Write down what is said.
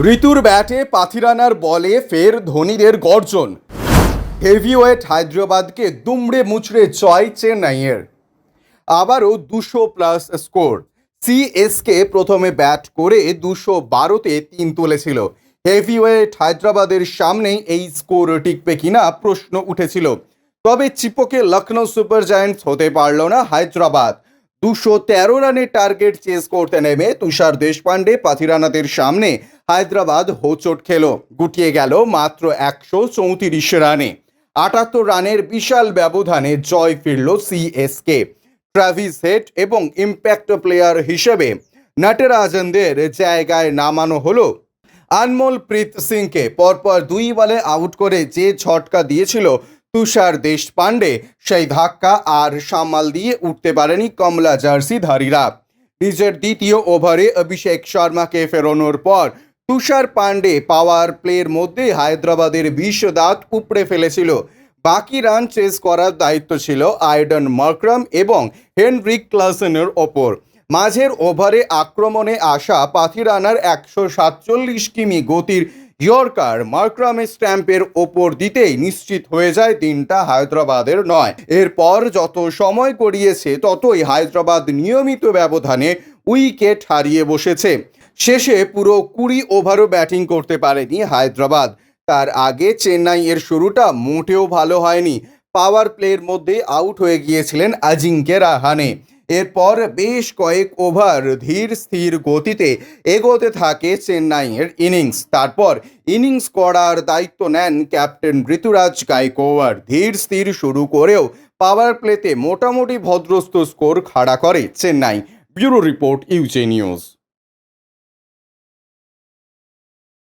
ঋতুর ব্যাটে পাথিরানার বলে ফের ধোনিদের গর্জন। হেভিওয়েট হায়দ্রাবাদকে দুমড়ে মুচড়ে জয় চেন্নাইয়ের। আবারও দুশো প্লাস স্কোর। সিএসকে প্রথমে ব্যাট করে দুশো বারোতে তিন তুলেছিল। হেভিওয়েট হায়দ্রাবাদের সামনেই এই স্কোর টিকবে কিনা প্রশ্ন উঠেছিল। তবে চিপকে লখনৌ সুপার জায়ান্টস হতে পারল না হায়দ্রাবাদ। দুশো তেরো রানের টার্গেট চেস করতে নেমে তুষার দেশপান্ডে পাথিরানাদের সামনে হায়দ্রাবাদ হোচট খেল। গুটিয়ে গেল মাত্র একশো চৌত্রিশ রানে। আটাত্তর রানের বিশাল ব্যবধানে জয় ফিরল সিএসকে ট্রাভিস হেড এবং ইম্প্যাক্ট প্লেয়ার হিসেবে নটরাজনদের জায়গায় নামানো হলো। আনমোল প্রীত সিংকে পরপর দুই বলে আউট করে যে ছটকা দিয়েছিল তুষার দেশপান্ডে সেই ধাক্কা আর সামাল দিয়ে উঠতে পারেনি কমলা জার্সিধারীরা। নিজের দ্বিতীয় ওভারে অভিষেক শর্মাকে ফেরানোর পর তুষার পান্ডে পাওয়ার প্লের মধ্যে হায়দ্রাবাদের বিশ দাঁত উপড়ে ফেলেছিল। বাকি রান চেস করার দায়িত্ব ছিল আয়ডন মার্ক্রাম এবং হেনরিক ক্লাসেনের ওপর। মাঝের ওভারে আক্রমণে আসা পাথিরানার একশো সাতচল্লিশ কিমি গতির ইয়র্কার মার্ক্রামের স্ট্যাম্পের ওপর দিতেই নিশ্চিত হয়ে যায় দিনটা হায়দ্রাবাদের নয়। এরপর যত সময় গড়িয়েছে, ততই হায়দ্রাবাদ নিয়মিত ব্যবধানে উইকেট হারিয়ে বসেছে। শেষে পুরো কুড়ি ওভারও ব্যাটিং করতে পারেনি হায়দ্রাবাদ। তার আগে চেন্নাইয়ের শুরুটা মোটেও ভালো হয়নি। পাওয়ার প্লের মধ্যে আউট হয়ে গিয়েছিলেন আজিঙ্কে রাহানে। এরপর বেশ কয়েক ওভার ধীর স্থির গতিতে এগোতে থাকে চেন্নাইয়ের ইনিংস। তারপর ইনিংস করার দায়িত্ব নেন ক্যাপ্টেন ঋতুরাজ গাইকোয়ার ধীর স্থির শুরু করেও পাওয়ার প্লেতে মোটামুটি ভদ্রস্ত স্কোর খাড়া করে Chennai. Bureau Report, UJ News.